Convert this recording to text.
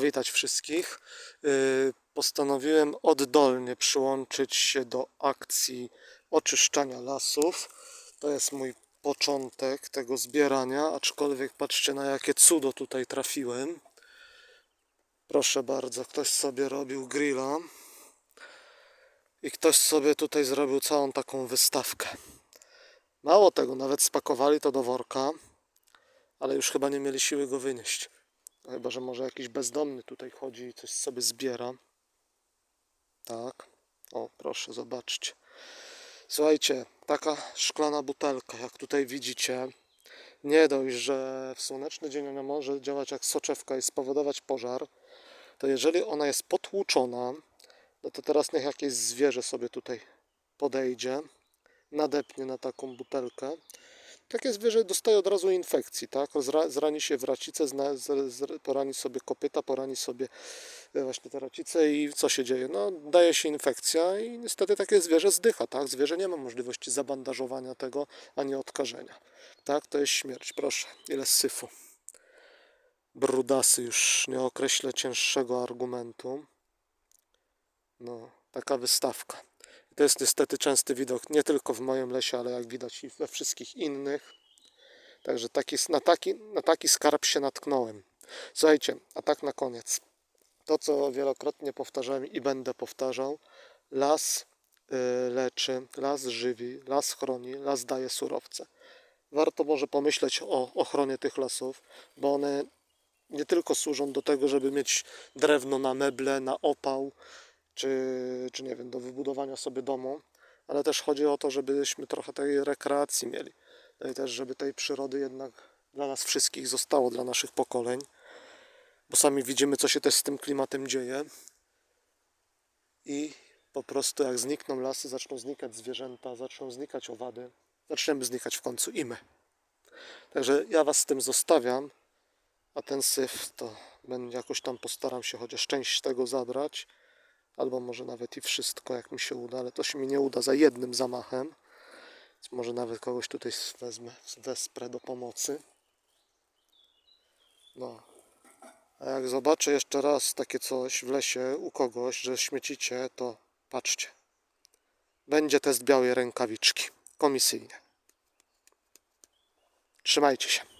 Witać wszystkich. Yy, Postanowiłem oddolnie przyłączyć się do akcji oczyszczania lasów. To jest mój początek tego zbierania, aczkolwiek patrzcie na jakie cudo tutaj trafiłem. Proszę bardzo, ktoś sobie robił grilla i ktoś sobie tutaj zrobił całą taką wystawkę. Mało tego, nawet spakowali to do worka, ale już chyba nie mieli siły go wynieść. Chyba, że może jakiś bezdomny tutaj chodzi i coś sobie zbiera. Tak. O, proszę, zobaczcie. Słuchajcie, taka szklana butelka, jak tutaj widzicie, nie dość, że w słoneczny dzień ona może działać jak soczewka i spowodować pożar, to jeżeli ona jest potłuczona, no to teraz niech jakieś zwierzę sobie tutaj podejdzie, nadepnie na taką butelkę. Takie zwierzę dostaje od razu infekcji, tak? Zra, zrani się w racicę, zna, z, z, porani sobie kopyta, porani sobie e, właśnie te racice i co się dzieje? No, daje się infekcja i niestety takie zwierzę zdycha, tak? Zwierzę nie ma możliwości zabandażowania tego, ani odkażenia. Tak? To jest śmierć. Proszę, ile syfu. Brudasy, już nie określę cięższego argumentu. No, taka wystawka. To jest niestety częsty widok nie tylko w moim lesie, ale jak widać i we wszystkich innych. Także taki, na, taki, na taki skarb się natknąłem. Słuchajcie, a tak na koniec. To, co wielokrotnie powtarzałem i będę powtarzał. Las y, leczy, las żywi, las chroni, las daje surowce. Warto może pomyśleć o ochronie tych lasów, bo one nie tylko służą do tego, żeby mieć drewno na meble, na opał, czy, czy nie wiem, do wybudowania sobie domu, ale też chodzi o to, żebyśmy trochę tej rekreacji mieli. No i też, żeby tej przyrody jednak dla nas wszystkich zostało, dla naszych pokoleń, bo sami widzimy, co się też z tym klimatem dzieje. I po prostu jak znikną lasy, zaczną znikać zwierzęta, zaczną znikać owady, zaczniemy znikać w końcu i my. Także ja Was z tym zostawiam, a ten syf to jakoś tam postaram się chociaż część tego zabrać albo może nawet i wszystko, jak mi się uda, ale to się mi nie uda za jednym zamachem. Więc może nawet kogoś tutaj wezmę, wesprę do pomocy. No. A jak zobaczę jeszcze raz takie coś w lesie u kogoś, że śmiecicie, to patrzcie. Będzie test białej rękawiczki. Komisyjnie. Trzymajcie się.